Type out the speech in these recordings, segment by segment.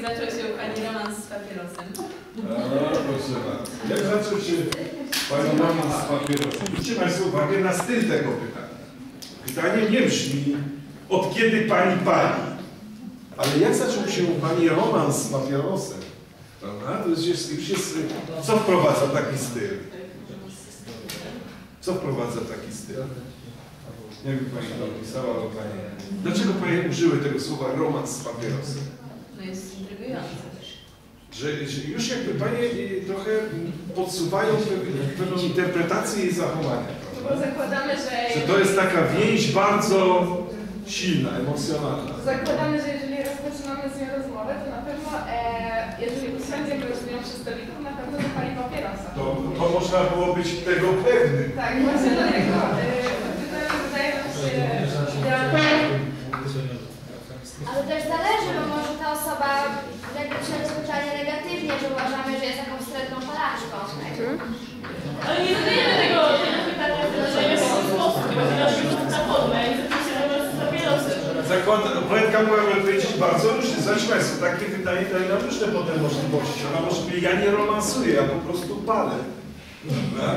i zaczął się Pani romans z papierosem. Proszę bardzo. Jak zaczął się Pani romans z papierosem? Zwróćcie Państwo uwagę na styl tego pytania. Pytanie nie brzmi, od kiedy Pani pali? Ale jak zaczął się u Pani romans z papierosem? Prawda? To jest, już jest, co wprowadza taki styl? Co wprowadza taki styl? Nie wiem, Pani to opisała, ale Pani... Dlaczego Pani użyły tego słowa romans z papierosem? No jest intrygujące. Że, że już jakby Panie y, trochę podsuwają pewną interpretację jej zachowania. Bo zakładamy, że... Że to jest taka więź bardzo silna, emocjonalna. Zakładamy, że jeżeli rozpoczynamy z nią rozmowę, to na pewno, e, jeżeli usiądziemy rozmawiam przy stoliku, na pewno zapali papierosa. To, to można było być tego pewny. Tak, właśnie dlatego e, wydaje- wydaje nam się idealne. Ale też zależy, bo może ta osoba jakby przejdzie zwyczajnie negatywnie, że uważamy, że jest taką wstrętną palaczką. Ale nie zadajemy tego, tego pytania w ten sposób, ponieważ jest na podłe i zapisujemy z papierosem. Zakład, poetka mogłaby powiedzieć bardzo różnie. Państwo, takie pytanie daje nam różne potem możliwości. Ona może powiedzieć, ja nie romansuję, ja po prostu palę. Prawda?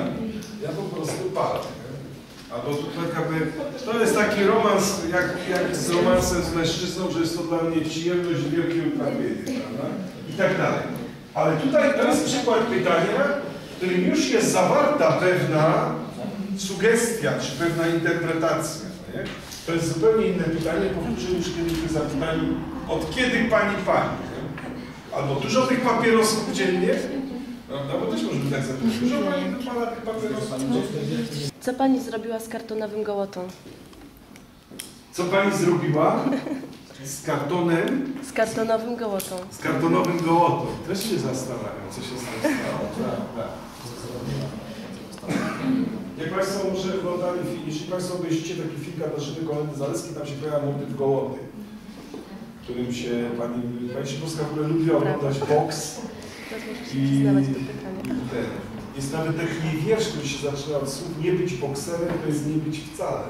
Ja po prostu palę. Albo tu poetka by, to jest taki romans, jak, jak z romansem z mężczyzną, że jest to dla mnie przyjemność i wielkie utrapienie, prawda? I tak dalej. Ale tutaj to jest przykład pytania, w którym już jest zawarta pewna sugestia, czy pewna interpretacja. No Nie? To jest zupełnie inne pytanie, powtórzę już kiedyś by zapytali, od kiedy pani pani? nie? Albo dużo tych papierosów dziennie? Prawda? Bo też możemy tak zapytać. Dużo pani wypala tych papierosów dziennie? Co pani zrobiła z kartonowym gołotą? Co pani zrobiła z kartonem, Z kartonowym gołotą. z kartonowym gołotą? Też się zastanawiam, co się stało. Tak, tak. Jak Państwo może oglądali jeśli Państwo obejrzycie taki film Katarzyny Kolendy Zaleskiej, tam się pojawia motyw gołoty, w którym się Pani, Pani Szybowska w ogóle lubi oglądać boks i, ten. Jest nawet taki wiersz, który się zaczyna od słów nie być bokserem, to jest nie być wcale.